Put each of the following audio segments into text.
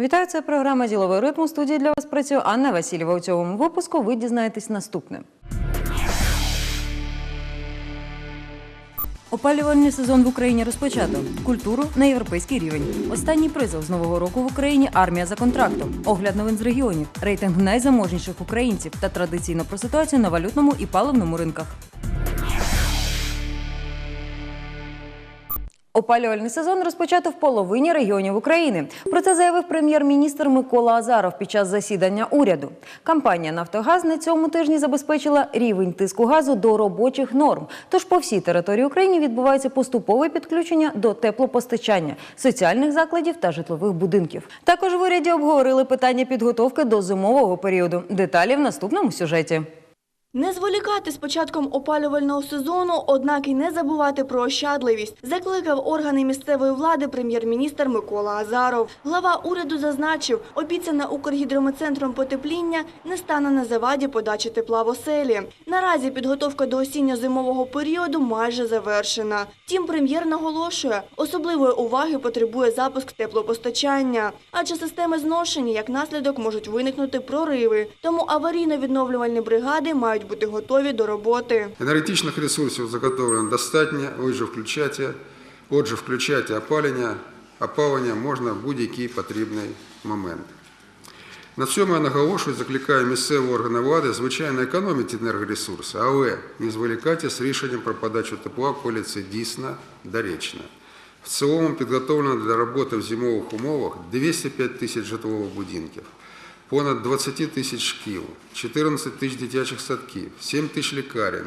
Вітаю, це програма Діловий ритм. У студії для вас працює Анна Васильєва. У цьому випуску ви дізнаєтесь наступне. Опалювальний сезон в Україні розпочато. Культуру на європейський рівень. Останній призов з нового року в Україні армія за контрактом. Огляд новин з регіонів, рейтинг найзаможніших українців та традиційно про ситуацію на валютному і паливному ринках. Опалювальний сезон розпочато в половині регіонів України. Про це заявив прем'єр-міністр Микола Азаров під час засідання уряду. Компанія Нафтогаз на цьому тижні забезпечила рівень тиску газу до робочих норм. Тож по всій території України відбувається поступове підключення до теплопостачання, соціальних закладів та житлових будинків. Також в уряді обговорили питання підготовки до зимового періоду. Деталі в наступному сюжеті. Не зволікати з початком опалювального сезону, однак і не забувати про ощадливість, закликав органи місцевої влади прем'єр-міністр Микола Азаров. Глава уряду зазначив, обіцяне Укргідрометцентром потепління не стане на заваді подачі тепла в оселі. Наразі підготовка до осінньо-зимового періоду майже завершена. Втім, прем'єр наголошує, особливої уваги потребує запуск теплопостачання, адже системи зношені, як наслідок, можуть виникнути прориви. Тому аварійно-відновлювальні бригади мають бути готові до роботи. Енергетичних ресурсів заготовлено достатньо, отже, включайте, отже, включайте опалення, опалення можна в будь-який потрібний момент. На цьому я наголошую, закликаю місцеві органи влади, звичайно, економити енергоресурси, але не зволікайте з рішенням про подачу тепла, коли це дійсно доречно. В цілому підготовлено для роботи в зимових умовах 205 тисяч житлових будинків, понад 20 тисяч шкіл, 14 тисяч дитячих садків, 7 тисяч лікарень,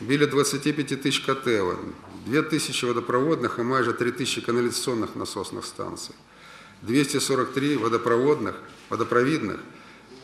біля 25 тисяч котелень, 2 тисячі водопроводних і майже 3 тисячі каналізаційних насосних станцій, 243 водопроводних, водопровідних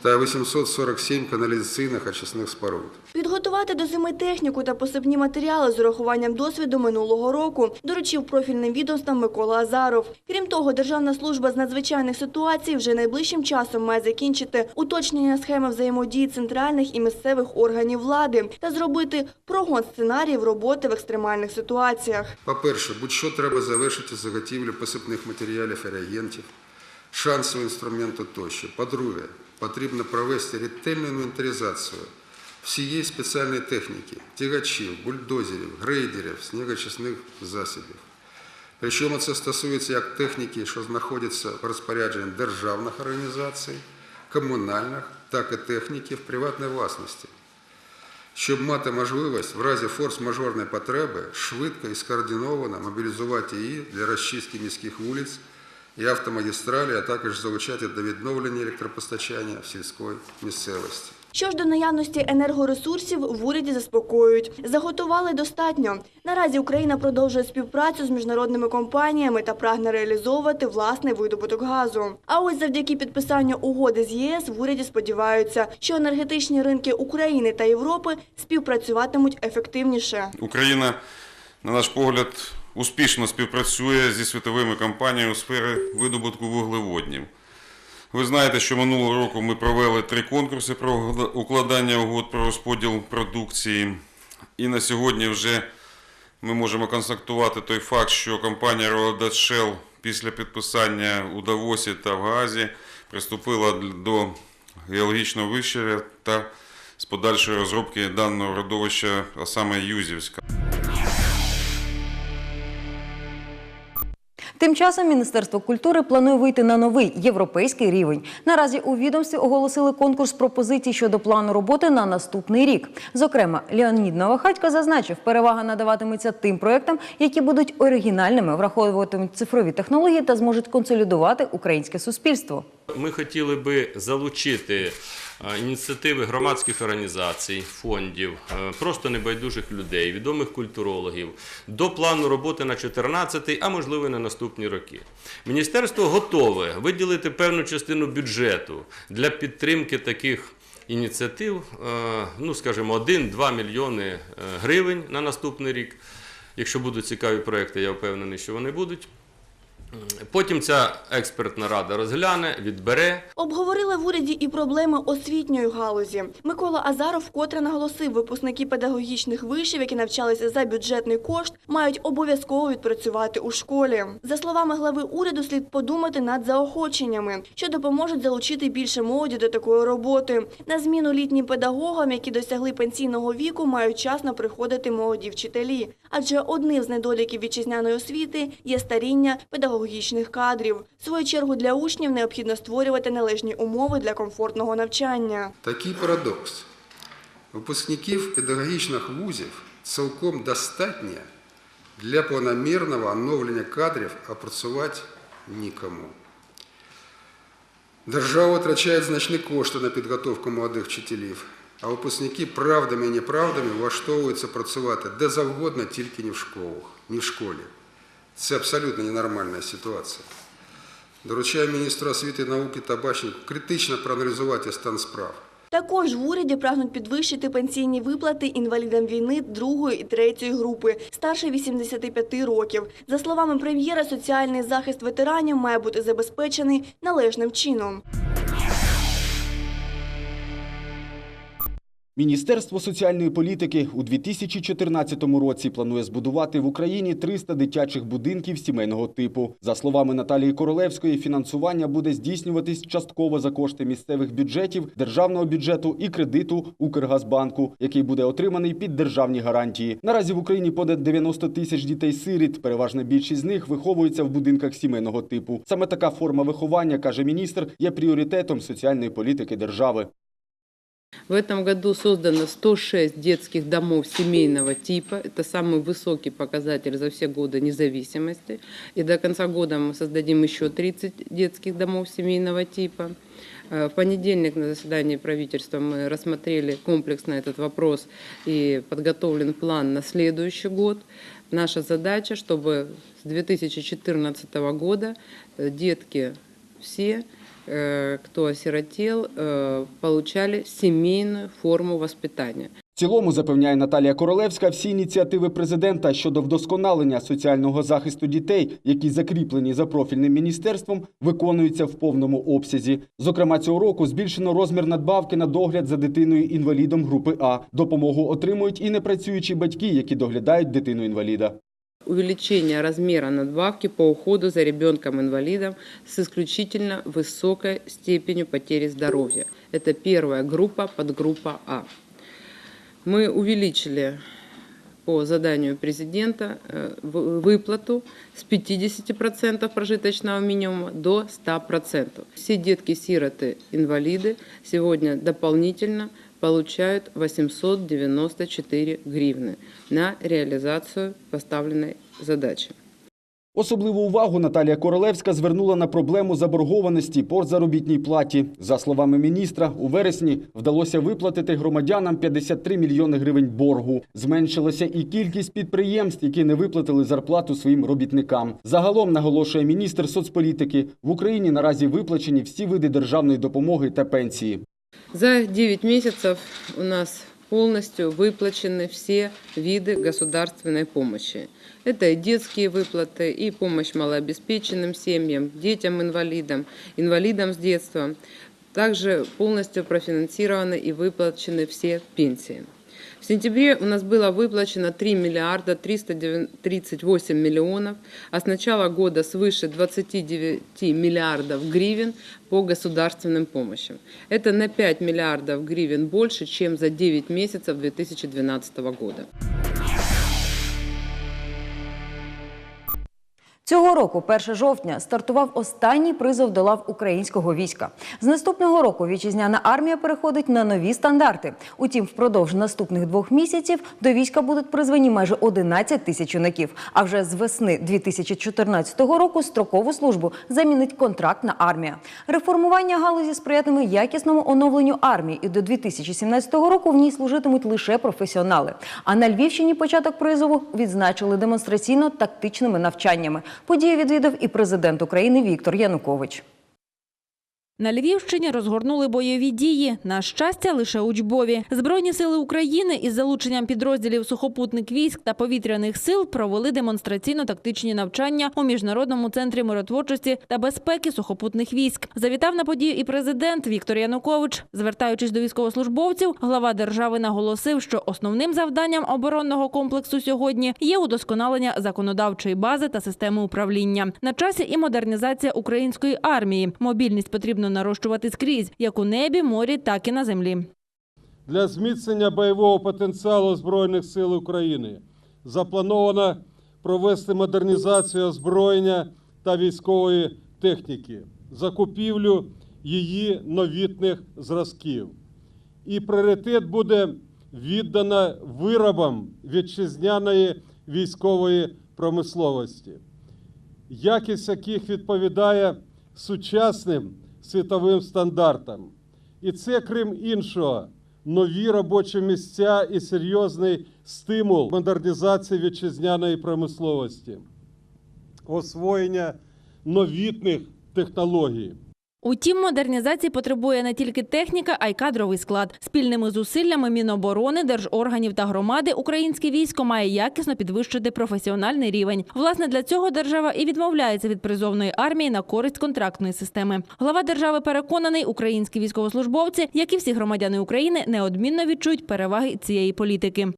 та 847 каналізаційних очисних споруд. Підготувати до зими техніку та посипні матеріали з урахуванням досвіду минулого року доручив профільним відомствам Микола Азаров. Крім того, Державна служба з надзвичайних ситуацій вже найближчим часом має закінчити уточнення схеми взаємодії центральних і місцевих органів влади та зробити прогон сценаріїв роботи в екстремальних ситуаціях. По-перше, будь-що треба завершити заготівлю посипних матеріалів і реагентів, шансового інструменту тощо. По-друге, потрібно провести ретельну інвентаризацію всієї спеціальної техніки, тягачів, бульдозерів, грейдерів, снігочисних засобів. Причому це стосується як техніки, що знаходяться в розпорядженні державних організацій, комунальних, так і техніки в приватній власності щоб мати можливість в разі форс-мажорної потреби швидко і скоординовано мобілізувати її для розчистки міських вулиць і автомагістралі, а також залучати до відновлення електропостачання в сільській місцевості. Що ж до наявності енергоресурсів, в уряді заспокоюють. Заготували достатньо. Наразі Україна продовжує співпрацю з міжнародними компаніями та прагне реалізовувати власний видобуток газу. А ось завдяки підписанню угоди з ЄС в уряді сподіваються, що енергетичні ринки України та Європи співпрацюватимуть ефективніше. Україна, на наш погляд, успішно співпрацює зі світовими компаніями у сфері видобутку вуглеводнів. Ви знаєте, що минулого року ми провели три конкурси про укладання угод про розподіл продукції. І на сьогодні вже ми можемо констатувати той факт, що компанія Royal Shell після підписання у Давосі та в Газі приступила до геологічного вищення та з подальшої розробки даного родовища, а саме Юзівська. Тим часом Міністерство культури планує вийти на новий європейський рівень. Наразі у відомстві оголосили конкурс пропозицій щодо плану роботи на наступний рік. Зокрема, Леонід Новохатько зазначив, перевага надаватиметься тим проектам, які будуть оригінальними, враховуватимуть цифрові технології та зможуть консолідувати українське суспільство. Ми хотіли би залучити ініціативи громадських організацій, фондів, е, просто небайдужих людей, відомих культурологів до плану роботи на 14 а можливо на наступні роки. Міністерство готове виділити певну частину бюджету для підтримки таких. Ініціатив, е, ну скажімо, 1-2 мільйони е, гривень на наступний рік. Якщо будуть цікаві проекти, я впевнений, що вони будуть. Потім ця експертна рада розгляне, відбере. Обговорили в уряді і проблеми освітньої галузі. Микола Азаров вкотре наголосив, випускники педагогічних вишів, які навчалися за бюджетний кошт, мають обов'язково відпрацювати у школі. За словами глави уряду, слід подумати над заохоченнями, що допоможуть залучити більше молоді до такої роботи. На зміну літнім педагогам, які досягли пенсійного віку, мають часно приходити молоді вчителі. Адже одним з недоліків вітчизняної освіти є старіння педагогічних кадрів. В свою чергу для учнів необхідно створювати належні умови для комфортного навчання. Такий парадокс. Випускників педагогічних вузів цілком достатньо для планомірного оновлення кадрів, а працювати нікому. Держава витрачає значні кошти на підготовку молодих вчителів, а випускники правдами і неправдами влаштовуються працювати де завгодно, тільки не в школах, не в школі. Це абсолютно ненормальна ситуація. Доручаю міністру освіти науки Табачнику критично проаналізувати стан справ. Також в уряді прагнуть підвищити пенсійні виплати інвалідам війни другої і третьої групи, старше 85 років. За словами прем'єра, соціальний захист ветеранів має бути забезпечений належним чином. Міністерство соціальної політики у 2014 році планує збудувати в Україні 300 дитячих будинків сімейного типу. За словами Наталії Королевської, фінансування буде здійснюватись частково за кошти місцевих бюджетів, державного бюджету і кредиту Укргазбанку, який буде отриманий під державні гарантії. Наразі в Україні понад 90 тисяч дітей-сиріт. Переважна більшість з них виховуються в будинках сімейного типу. Саме така форма виховання, каже міністр, є пріоритетом соціальної політики держави. В этом году создано 106 детских домов семейного типа. Это самый высокий показатель за все годы независимости. И до конца года мы создадим еще 30 детских домов семейного типа. Э, В понедельник на заседании правительства мы рассмотрели комплексно этот вопрос и подготовлен план на следующий год. Наша задача, чтобы с 2014 года э, детки все кто осиротел, получали семейную форму воспитания. В цілому, запевняє Наталія Королевська, всі ініціативи президента щодо вдосконалення соціального захисту дітей, які закріплені за профільним міністерством, виконуються в повному обсязі. Зокрема, цього року збільшено розмір надбавки на догляд за дитиною інвалідом групи А. Допомогу отримують і непрацюючі батьки, які доглядають дитину інваліда. Увеличение размера надбавки по уходу за ребенком-инвалидом с исключительно высокой степенью потери здоровья. Это первая группа, подгруппа А. Мы увеличили по заданию президента э, в- выплату с 50% прожиточного минимума до 100%. Все детки-сироты-инвалиды сегодня дополнительно получают 894 гривны на реализацию поставленной задачи. Особливу увагу Наталія Королевська звернула на проблему заборгованості по заробітній платі. За словами міністра, у вересні вдалося виплатити громадянам 53 мільйони гривень боргу. Зменшилася і кількість підприємств, які не виплатили зарплату своїм робітникам. Загалом наголошує міністр соцполітики, в Україні наразі виплачені всі види державної допомоги та пенсії. За 9 месяцев у нас полностью выплачены все виды государственной помощи. Это и детские выплаты, и помощь малообеспеченным семьям, детям-инвалидам, инвалидам с детства. Также полностью профинансированы и выплачены все пенсии. В сентябре у нас было выплачено 3 миллиарда 338 миллионов, а с начала года свыше 29 миллиардов гривен по государственным помощям. Это на 5 миллиардов гривен больше, чем за 9 месяцев 2012 года. Цього року, 1 жовтня, стартував останній призов до лав українського війська. З наступного року вітчизняна армія переходить на нові стандарти. Утім, впродовж наступних двох місяців до війська будуть призвані майже 11 тисяч юнаків. А вже з весни 2014 року строкову службу замінить контрактна армія. Реформування галузі сприятиме якісному оновленню армії, і до 2017 року в ній служитимуть лише професіонали. А на Львівщині початок призову відзначили демонстраційно-тактичними навчаннями. Подію відвідав і президент України Віктор Янукович. На Львівщині розгорнули бойові дії. На щастя, лише учбові. Збройні сили України із залученням підрозділів сухопутних військ та повітряних сил провели демонстраційно-тактичні навчання у міжнародному центрі миротворчості та безпеки сухопутних військ. Завітав на подію і президент Віктор Янукович. Звертаючись до військовослужбовців, глава держави наголосив, що основним завданням оборонного комплексу сьогодні є удосконалення законодавчої бази та системи управління. На часі і модернізація української армії. Мобільність потрібно нарощувати скрізь, як у небі, морі, так і на землі. Для зміцнення бойового потенціалу Збройних сил України заплановано провести модернізацію озброєння та військової техніки, закупівлю її новітних зразків. І пріоритет буде віддано виробам вітчизняної військової промисловості, якість яких відповідає сучасним світовим стандартам. І це, крім іншого, нові робочі місця і серйозний стимул модернізації вітчизняної промисловості, освоєння новітних технологій. Утім, модернізації потребує не тільки техніка, а й кадровий склад. Спільними зусиллями Міноборони, держорганів та громади українське військо має якісно підвищити професіональний рівень. Власне, для цього держава і відмовляється від призовної армії на користь контрактної системи. Глава держави переконаний, українські військовослужбовці, як і всі громадяни України, неодмінно відчують переваги цієї політики.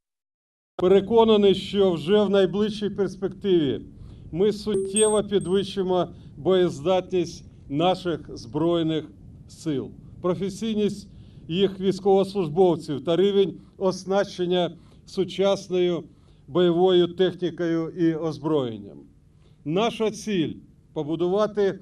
Переконаний, що вже в найближчій перспективі ми суттєво підвищимо боєздатність наших збройних сил, професійність їх військовослужбовців та рівень оснащення сучасною бойовою технікою і озброєнням. Наша ціль побудувати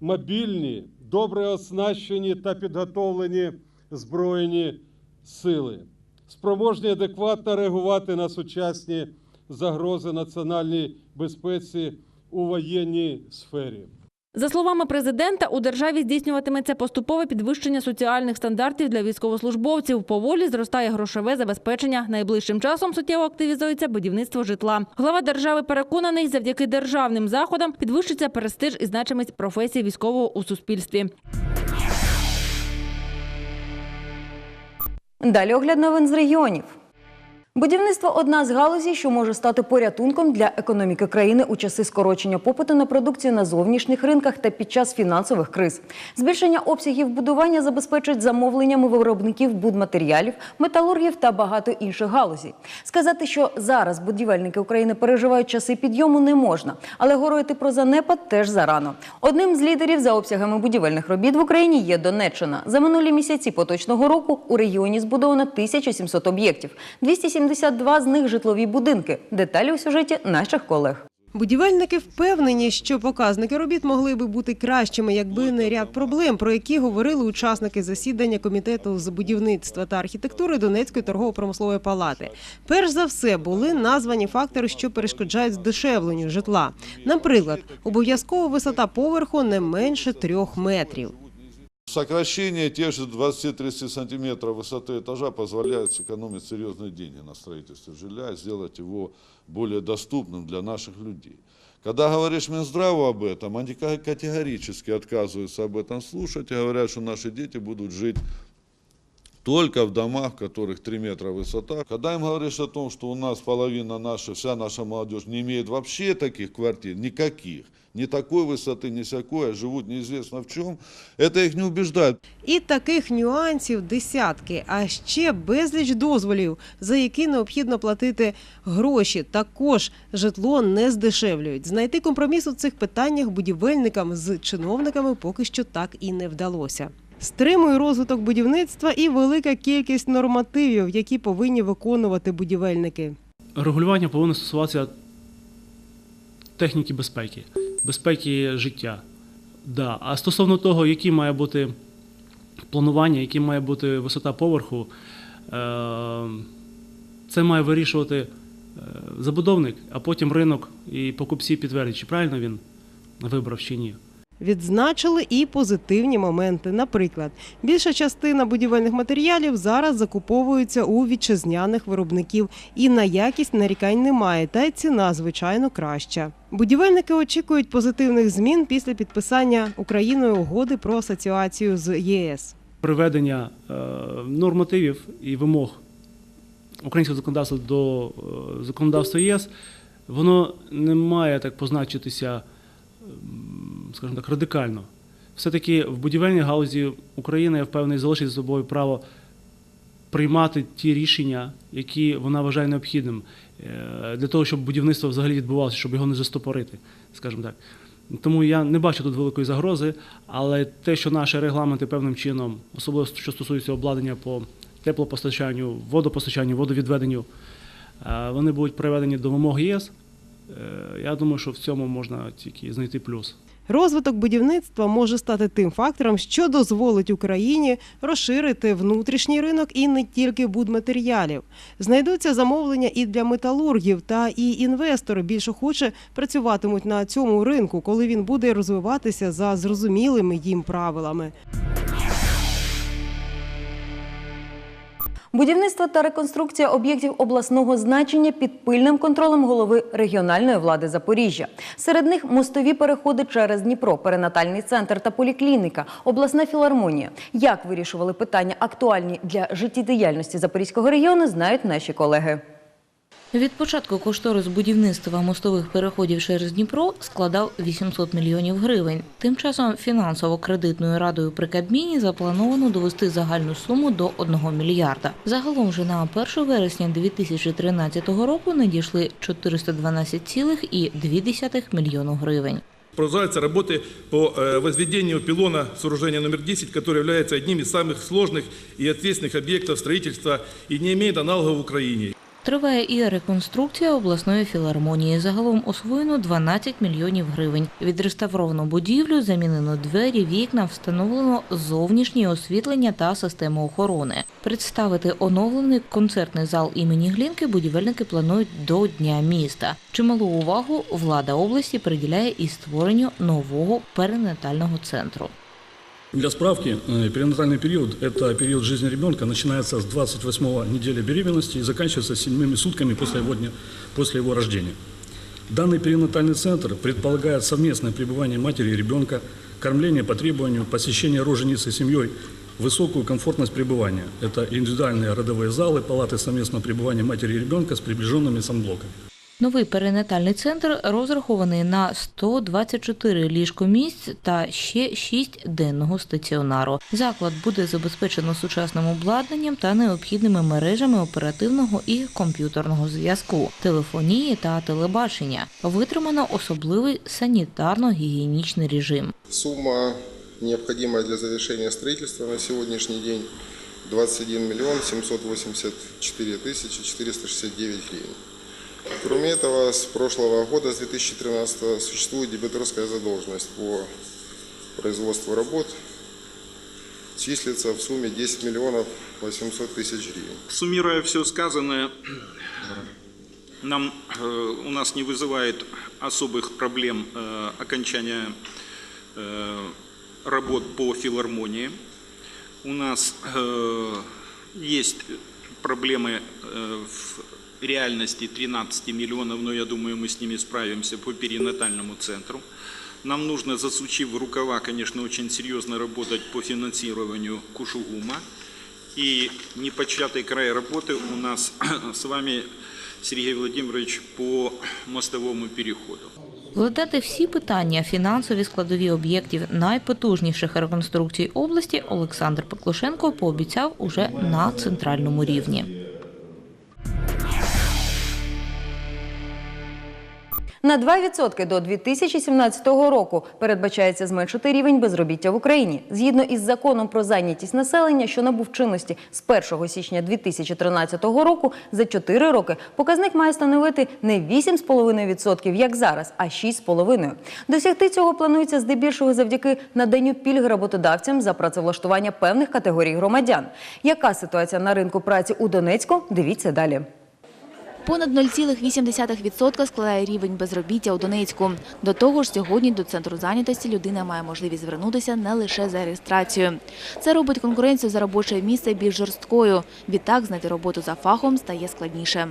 мобільні, добре оснащені та підготовлені збройні сили, спроможні адекватно реагувати на сучасні загрози національній безпеці у воєнній сфері. За словами президента, у державі здійснюватиметься поступове підвищення соціальних стандартів для військовослужбовців. Поволі зростає грошове забезпечення. Найближчим часом суттєво активізується будівництво житла. Глава держави переконаний, завдяки державним заходам підвищиться престиж і значимість професії військового у суспільстві. Далі огляд новин з регіонів. Будівництво одна з галузей, що може стати порятунком для економіки країни у часи скорочення попиту на продукцію на зовнішніх ринках та під час фінансових криз. Збільшення обсягів будування забезпечить замовленнями виробників будматеріалів, металургів та багато інших галузей. Сказати, що зараз будівельники України переживають часи підйому, не можна, але говорити про занепад теж зарано. Одним з лідерів за обсягами будівельних робіт в Україні є Донеччина. За минулі місяці поточного року у регіоні збудовано 1700 об'єктів. 272 з них житлові будинки. Деталі у сюжеті наших колег. Будівельники впевнені, що показники робіт могли би бути кращими, якби не ряд проблем, про які говорили учасники засідання комітету з будівництва та архітектури Донецької торгово-промислової палати. Перш за все були названі фактори, що перешкоджають здешевленню житла. Наприклад, обов'язкова висота поверху не менше трьох метрів. Сокращение тех же 20-30 сантиметров высоты этажа позволяет сэкономить серьезные деньги на строительстве жилья и сделать его более доступным для наших людей. Когда говоришь Минздраву об этом, они ка- категорически отказываются об этом слушать и говорят, что наши дети будут жить только в домах, в которых 3 метра высота. Когда им говоришь о том, что у нас половина наша, вся наша молодежь не имеет вообще таких квартир, никаких, ни такой высоты, ни всякой, а живут неизвестно в чем, это их не убеждает. І таких нюансів десятки, а ще безліч дозволів, за які необхідно платити гроші. Також житло не здешевлюють. Знайти компроміс у цих питаннях будівельникам з чиновниками поки що так і не вдалося. Стримує розвиток будівництва і велика кількість нормативів, які повинні виконувати будівельники. Регулювання повинно стосуватися техніки безпеки, безпеки життя. Да. А стосовно того, які має бути планування, які має бути висота поверху, е, це має вирішувати е, забудовник, а потім ринок і покупці підтвердять, чи правильно він вибрав чи ні. Відзначили і позитивні моменти. Наприклад, більша частина будівельних матеріалів зараз закуповується у вітчизняних виробників, і на якість нарікань немає, та й ціна, звичайно, краща. Будівельники очікують позитивних змін після підписання Україною угоди про асоціацію з ЄС. Приведення е, нормативів і вимог українського законодавства до е, законодавства ЄС, воно не має так позначитися, скажімо так, радикально. Все-таки в будівельній галузі України, я впевнений, залишить за собою право приймати ті рішення, які вона вважає необхідним е, для того, щоб будівництво взагалі відбувалося, щоб його не застопорити, скажімо так. Тому я не бачу тут великої загрози, але те, що наші регламенти певним чином, особливо що стосується обладнання по теплопостачанню, водопостачанню, водовідведенню, е, вони будуть приведені до вимог ЄС. Е, Я думаю, що в цьому можна тільки знайти плюс. Розвиток будівництва може стати тим фактором, що дозволить Україні розширити внутрішній ринок і не тільки будматеріалів. Знайдуться замовлення і для металургів, та і інвестори більш охоче працюватимуть на цьому ринку, коли він буде розвиватися за зрозумілими їм правилами. Будівництво та реконструкція об'єктів обласного значення під пильним контролем голови регіональної влади Запоріжжя. Серед них мостові переходи через Дніпро, перинатальний центр та поліклініка, обласна філармонія. Як вирішували питання актуальні для життєдіяльності Запорізького регіону, знають наші колеги. Від початку кошторис будівництва мостових переходів через Дніпро складав 800 мільйонів гривень. Тим часом фінансово-кредитною радою при Кабміні заплановано довести загальну суму до 1 мільярда. Загалом же на 1 вересня 2013 року надійшли 412,2 мільйону гривень. Продолжаются работы по э, возведению пилона сооружения номер 10, который является одним из самых сложных и ответственных объектов строительства и не имеет аналогов в Украине. Триває і реконструкція обласної філармонії. Загалом освоєно 12 мільйонів гривень. Відреставровано будівлю, замінено двері, вікна, встановлено зовнішнє освітлення та систему охорони. Представити оновлений концертний зал імені Глінки будівельники планують до Дня міста. Чималу увагу влада області приділяє і створенню нового перинатального центру. Для справки, э, перинатальный период – это период жизни ребенка, начинается с 28 недели беременности и заканчивается седьмыми сутками после его, дня, после его рождения. Данный перинатальный центр предполагает совместное пребывание матери и ребенка, кормление по требованию, посещение роженицы семьей, высокую комфортность пребывания. Это индивидуальные родовые залы, палаты совместного пребывания матери и ребенка с приближенными санблоками. Новий перинатальний центр розрахований на 124 ліжкомісць та ще 6 денного стаціонару. Заклад буде забезпечено сучасним обладнанням та необхідними мережами оперативного і комп'ютерного зв'язку, телефонії та телебачення. Витримано особливий санітарно-гігієнічний режим. Сумма, необходимая для завершения строительства на сегодняшний день, 21 миллион 784 тысячи 469 гривен. Кроме этого, с прошлого года, с 2013, существует дебиторская задолженность по производству работ, числится в сумме 10 миллионов 800 тысяч гривен. Суммируя все сказанное, нам, э, у нас не вызывает особых проблем э, окончания э, работ по филармонии. У нас э, есть проблемы э, в реальности 13 миллионов, но я думаю, мы с ними справимся по перинатальному центру. Нам нужно, засучив рукава, конечно, очень серьезно работать по финансированию Кушугума. И непочатый край работы у нас с вами, Сергей Владимирович, по мостовому переходу. Владати всі питання фінансові складові об'єктів найпотужніших реконструкцій області Олександр Пеклушенко пообіцяв уже на центральному рівні. На 2% до 2017 року передбачається зменшити рівень безробіття в Україні. Згідно із законом про зайнятість населення, що набув чинності з 1 січня 2013 року, за 4 роки показник має становити не 8,5%, як зараз, а 6,5%. Досягти цього планується здебільшого завдяки наданню пільг роботодавцям за працевлаштування певних категорій громадян. Яка ситуація на ринку праці у Донецьку? Дивіться далі. Понад 0,8% складає рівень безробіття у Донецьку. До того ж, сьогодні до центру зайнятості людина має можливість звернутися не лише за реєстрацією. Це робить конкуренцію за робоче місце більш жорсткою. Відтак знайти роботу за фахом стає складніше.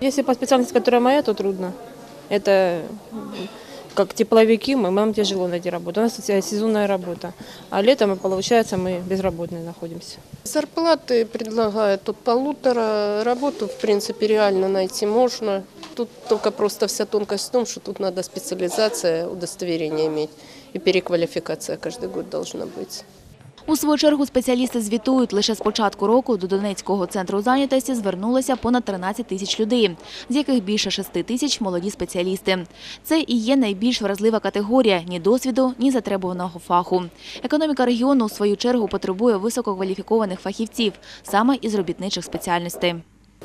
Якщо по спеціальності, яка моя, то трудно. Это как тепловики, мы, нам тяжело найти работу. У нас тут сезонная работа. А летом, получается, мы безработные находимся. Зарплаты предлагают от полутора. Работу, в принципе, реально найти можно. Тут только просто вся тонкость в том, что тут надо специализация, удостоверение иметь. И переквалификация каждый год должна быть. У свою чергу спеціалісти звітують, лише з початку року до Донецького центру зайнятості звернулося понад 13 тисяч людей, з яких більше 6 тисяч – молоді спеціалісти. Це і є найбільш вразлива категорія – ні досвіду, ні затребуваного фаху. Економіка регіону, у свою чергу, потребує висококваліфікованих фахівців, саме із робітничих спеціальностей.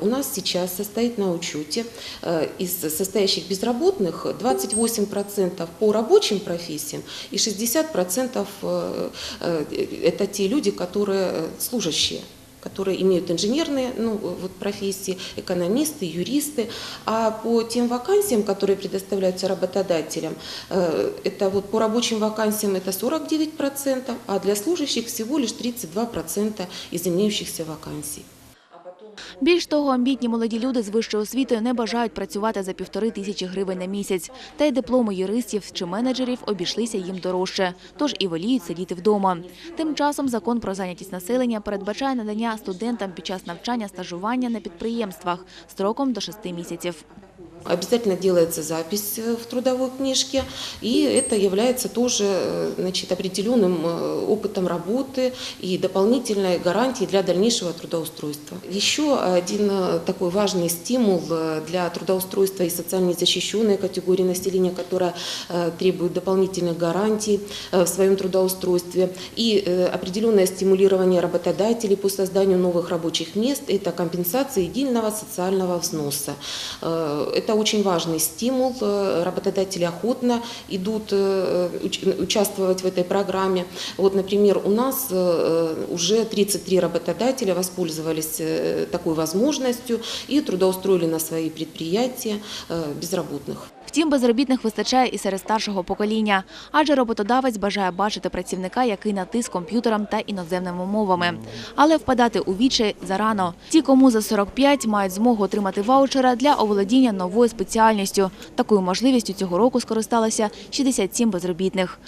У нас сейчас состоит на учете э, из состоящих безработных 28% по рабочим профессиям и 60% э, э, это те люди, которые служащие которые имеют инженерные ну, вот, профессии, экономисты, юристы. А по тем вакансиям, которые предоставляются работодателям, это вот по рабочим вакансиям это 49%, а для служащих всего лишь 32% из имеющихся вакансий. Більш того, амбітні молоді люди з вищою освітою не бажають працювати за півтори тисячі гривень на місяць. Та й дипломи юристів чи менеджерів обійшлися їм дорожче, тож і воліють сидіти вдома. Тим часом закон про зайнятість населення передбачає надання студентам під час навчання стажування на підприємствах строком до шести місяців. Обязательно делается запись э, в трудовой книжке, и это является тоже э, значит, определенным э, опытом работы и дополнительной гарантией для дальнейшего трудоустройства. Еще один такой важный стимул для трудоустройства и социально незащищенной категории населения, которая требует дополнительных гарантий в своем трудоустройстве, и определенное стимулирование работодателей по созданию новых рабочих мест – это компенсация единого социального взноса. Э, Это очень важный стимул. Э, Работодатели охотно идут э, уч- участвовать в этой программе. Вот, например, у нас э, уже 33 работодателя воспользовались э, такой возможностью и трудоустроили на свои предприятия э, безработных. Втім, безробітних вистачає і серед старшого покоління, адже роботодавець бажає бачити працівника, який на ти з комп'ютером та іноземними мовами. Але впадати у вічі зарано. Ті, кому за 45, мають змогу отримати ваучера для оволодіння новою спеціальністю. Такою можливістю цього року скористалося 67 безробітних.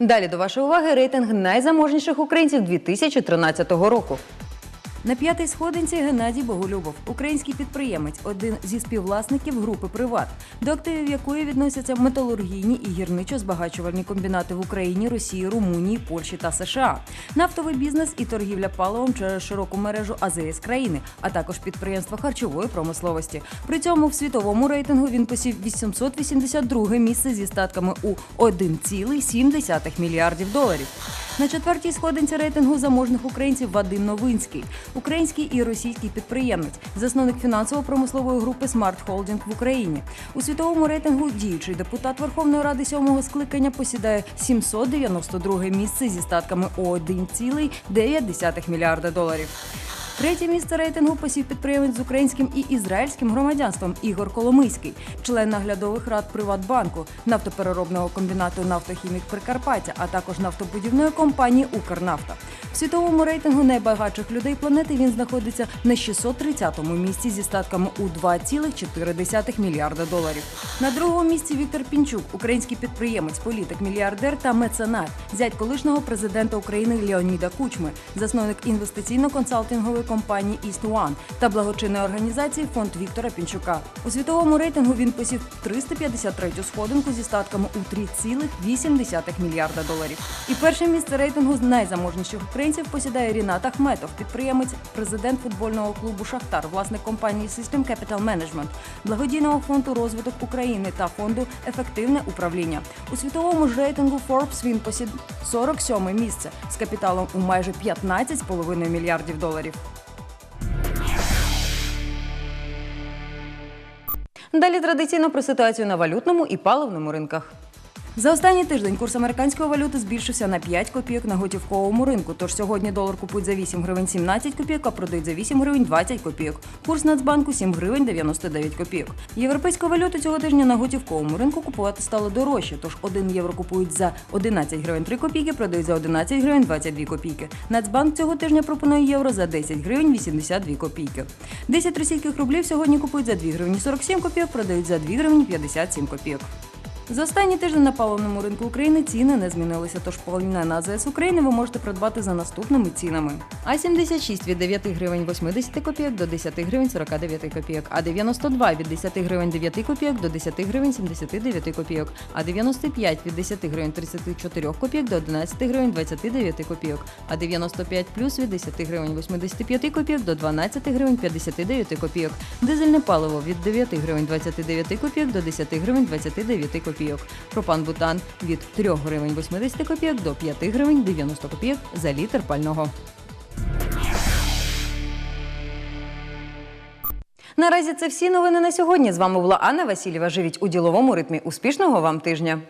Далі до вашої уваги рейтинг найзаможніших українців 2013 року. На п'ятій сходинці Геннадій Боголюбов, український підприємець, один зі співвласників групи Приват, до активів якої відносяться металургійні і гірничо-збагачувальні комбінати в Україні, Росії, Румунії, Польщі та США, нафтовий бізнес і торгівля паливом через широку мережу АЗС країни, а також підприємства харчової промисловості. При цьому в світовому рейтингу він посів 882 місце зі статками у 1,7 мільярдів доларів. На четвертій сходинці рейтингу заможних українців Вадим Новинський, український і російський підприємець, засновник фінансово-промислової групи Смарт Холдинг в Україні. У світовому рейтингу діючий депутат Верховної Ради сьомого скликання посідає 792 місце зі статками у 1,9 мільярда доларів. Третє місце рейтингу посів підприємець з українським і ізраїльським громадянством Ігор Коломийський, член наглядових рад Приватбанку, нафтопереробного комбінату Нафтохімік Прикарпаття, а також нафтобудівної компанії Укрнафта. В світовому рейтингу найбагатших людей планети він знаходиться на 630-му місці зі статками у 2,4 мільярда доларів. На другому місці Віктор Пінчук, український підприємець, політик, мільярдер та меценат, зять колишнього президента України Леоніда Кучми, засновник інвестиційно-консалтингової компанії East One та благочинної організації Фонд Віктора Пінчука. У світовому рейтингу він посів 353-ю сходинку зі статками у 3,8 мільярда доларів. І перше місце рейтингу з найзаможніших українців посідає Рінат Ахметов, підприємець, президент футбольного клубу Шахтар, власник компанії System Capital Management, благодійного фонду розвиток України та фонду Ефективне управління. У світовому ж рейтингу Forbes він посід 47 місце з капіталом у майже 15,5 мільярдів доларів. Далі традиційно про ситуацію на валютному і паливному ринках. За останній тиждень курс американської валюти збільшився на 5 копійок на готівковому ринку. Тож сьогодні долар купують за 8 гривень 17 копійок, а продають за 8 гривень 20 копійок. Курс Нацбанку 7 гривень 99 копійок. Європейську валюту цього тижня на готівковому ринку купувати стало дорожче. Тож 1 євро купують за 11 гривень 3 копійки, продають за 11 гривень 22 копійки. Нацбанк цього тижня пропонує євро за 10 гривень 82 копійки. 10 російських рублів сьогодні купують за 2 гривні 47 копійок, продають за 2 гривні 57 копійок. За останній тиждень на паливному ринку України ціни не змінилися, тож паливне на АЗС України ви можете придбати за наступними цінами. А-76 від 9 гривень 80 копійок до 10 гривень 49 копійок, А-92 від 10 гривень 9 копійок до 10 гривень 79 копійок, А-95 від 10 гривень 34 копійок до 11 гривень 29 копійок, А-95 плюс від 10 гривень 85 копійок до 12 гривень 59 копійок, дизельне паливо від 9 гривень 29 копійок до 10 гривень 29 копійок, пропан-бутан від 3 гривень 80 копійок до 5 гривень 90 копійок за літр пального. Наразі це всі новини на сьогодні. З вами була Анна Васильєва. Живіть у діловому ритмі. Успішного вам тижня!